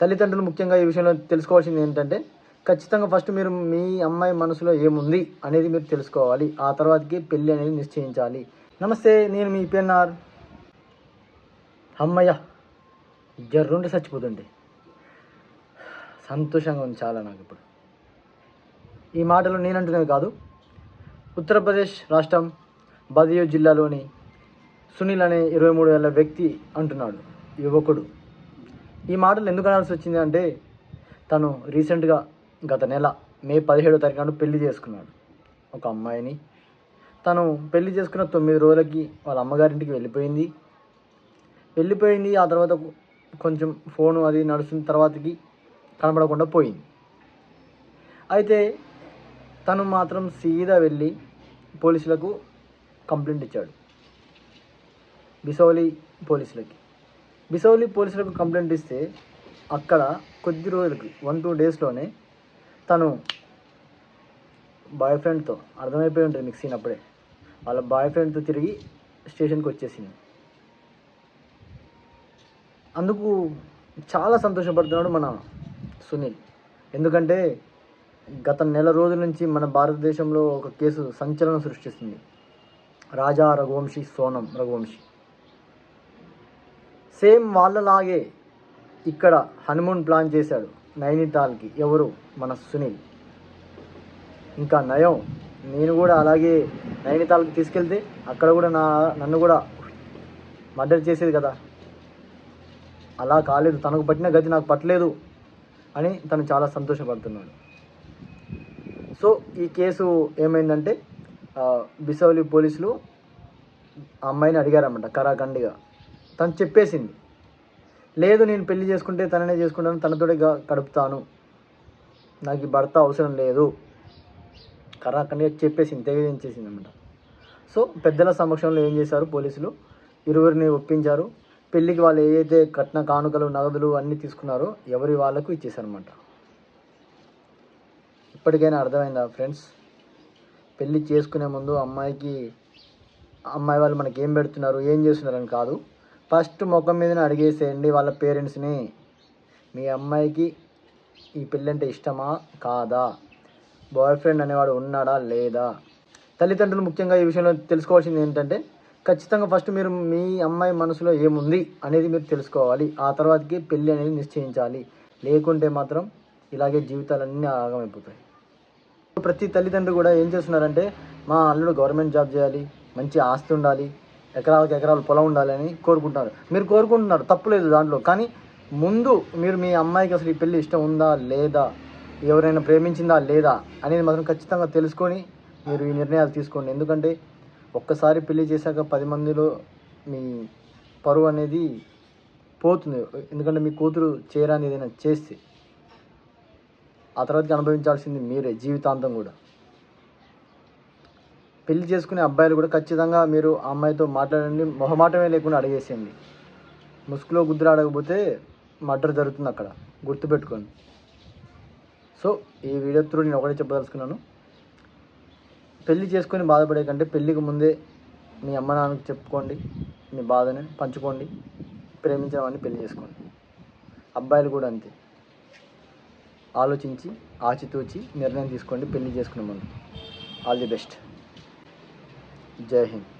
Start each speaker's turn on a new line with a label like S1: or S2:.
S1: తల్లిదండ్రులు ముఖ్యంగా ఈ విషయంలో తెలుసుకోవాల్సింది ఏంటంటే ఖచ్చితంగా ఫస్ట్ మీరు మీ అమ్మాయి మనసులో ఏముంది అనేది మీరు తెలుసుకోవాలి. ఆ తర్వాతకి పెళ్ళి అనేది నిశ్చయించాలి. నమస్తే నేను మీ పిఎన్ఆర్. అమ్మయ్య జర్రుండి చచ్చిపోతుంది సంతోషంగా ఉంది చాలా నాకు ఇప్పుడు. ఈ మాటలు నేనంటున్నవి కాదు. ఉత్తరప్రదేశ్ రాష్ట్రం బదియో జిల్లాలోని సునీల్ అనే ఇరవై మూడు ఏళ్ళ వ్యక్తి అంటున్నాడు. యువకుడు. ఈ మాటలు ఎందుకు అనాల్సి వచ్చింది అంటే తను రీసెంట్గా గత నెల మే పదిహేడో తారీఖు నాడు పెళ్ళి చేసుకున్నాడు. ఒక అమ్మాయిని. తను పెళ్ళి చేసుకున్న తొమ్మిది రోజులకి వాళ్ళ అమ్మగారింటికి వెళ్ళిపోయింది. వెళ్ళిపోయింది ఆ తర్వాత కొంచెం ఫోను అది నడుస్తున్న తర్వాతకి కనబడకుండా పోయింది. అయితే తను మాత్రం సీదా వెళ్ళి పోలీసులకు కంప్లైంట్ ఇచ్చాడు. బిసౌలి పోలీసులకి. బిసౌలి పోలీసులకు కంప్లైంట్ ఇస్తే అక్కడ కొద్ది రోజులకి వన్ టూ డేస్లోనే తను బాయ్ ఫ్రెండ్తో అర్థమైపోయి ఉంటుంది మీకు సీన్ అప్పుడే. వాళ్ళ బాయ్ ఫ్రెండ్తో తిరిగి స్టేషన్కి వచ్చేసింది. అందుకు చాలా సంతోషపడుతున్నాడు మన సునీల్. ఎందుకంటే గత నెల రోజుల నుంచి మన భారతదేశంలో ఒక కేసు సంచలనం సృష్టిస్తుంది. రాజా రఘువంశీ సోనం రఘువంశీ. సేమ్ వాళ్ళలాగే ఇక్కడ హనుమూన్ ప్లాన్ చేశాడు నైనితాల్కి. ఎవరు? మన సునీల్. ఇంకా నయం నేను కూడా అలాగే నైనితాల్కి తీసుకెళ్తే అక్కడ కూడా నా నన్ను కూడా మర్డర్ చేసేది కదా. అలా కాలేదు తనకు పట్టిన గతి నాకు పట్టలేదు అని తను చాలా సంతోషపడుతున్నాడు. సో ఈ కేసు ఏమైందంటే బిసౌలి పోలీసులు ఆ అమ్మాయిని అడిగారన్నమాట కరాఖండిగా. తను చెప్పేసింది. లేదు నేను పెళ్ళి చేసుకుంటే తననే చేసుకుంటాను తనతోటే గడుపుతాను. నాకు ఈ భర్త అవసరం లేదు. కరాఖండిగా చెప్పేసింది తెలియజేసింది అనమాట సో పెద్దల సమక్షంలో ఏం చేశారు పోలీసులు? ఇరువురిని ఒప్పించారు. పెళ్ళికి వాళ్ళు ఏదైతే కట్న కానుకలు నగదులు అన్నీ తీసుకున్నారో ఎవరి వాళ్ళకు ఇచ్చేసారనమాట ఇప్పటికైనా అర్థమైందా ఫ్రెండ్స్? పెళ్ళి చేసుకునే ముందు అమ్మాయికి అమ్మాయి వాళ్ళు మనకి ఏం పెడుతున్నారు ఏం చేస్తున్నారని కాదు. ఫస్ట్ ముఖం మీదనే అడిగేసేయండి వాళ్ళ పేరెంట్స్ని. మీ అమ్మాయికి ఈ పెళ్ళి అంటే ఇష్టమా? కాదా? బాయ్ ఫ్రెండ్ అనేవాడు ఉన్నాడా? లేదా? తల్లిదండ్రులు ముఖ్యంగా ఈ విషయంలో తెలుసుకోవాల్సింది ఏంటంటే ఖచ్చితంగా ఫస్ట్ మీరు మీ అమ్మాయి మనసులో ఏముంది అనేది మీరు తెలుసుకోవాలి. ఆ తర్వాతకి పెళ్ళి అనేది నిశ్చయించాలి. లేకుంటే మాత్రం ఇలాగే జీవితాలన్నీ ఆగమైపోతాయి. ప్రతి తల్లిదండ్రులు కూడా ఏం చేస్తున్నారంటే మా అల్లుడు గవర్నమెంట్ జాబ్ చేయాలి మంచి ఆస్తి ఉండాలి ఎకరాలకు ఎకరాలు పొలం ఉండాలని కోరుకుంటున్నారు మీరు కోరుకుంటున్నారు తప్పులేదు దాంట్లో. కానీ ముందు మీరు మీ అమ్మాయికి అసలు ఈ పెళ్ళి ఇష్టం ఉందా లేదా ఎవరైనా ప్రేమించిందా లేదా అనేది మాత్రం ఖచ్చితంగా తెలుసుకొని మీరు ఈ నిర్ణయాలు తీసుకోండి. ఎందుకంటే ఒక్కసారి పెళ్ళి చేశాక పది మందిలో మీ పరువు అనేది పోతుంది. ఎందుకంటే మీ కూతురు చేయరాని ఏదైనా చేస్తే ఆ తర్వాతకి అనుభవించాల్సింది మీరే జీవితాంతం కూడా. పెళ్ళి చేసుకునే అబ్బాయిలు కూడా ఖచ్చితంగా మీరు ఆ అమ్మాయితో మాట్లాడండి. మొహమాటమే లేకుండా అడిగేసేయండి. ముసుగులో గుద్దులు ఆడకపోతే మర్డర్ జరుగుతుంది అక్కడ. గుర్తుపెట్టుకోండి. సో ఈ వీడియో త్రూ నేను ఒకటే చెప్పదలుచుకున్నాను. పెళ్ళి చేసుకొని బాధపడే కంటే పెళ్ళికి ముందే మీ అమ్మ నాన్నకు చెప్పుకోండి. మీ బాధని పంచుకోండి. ప్రేమించిన వాడిని పెళ్ళి చేసుకోండి. అబ్బాయిలు కూడా అంతే. ఆలోచించి ఆచితూచి నిర్ణయం తీసుకోండి. పెళ్ళి చేసుకునే ముందు. All the best. जय हिंद।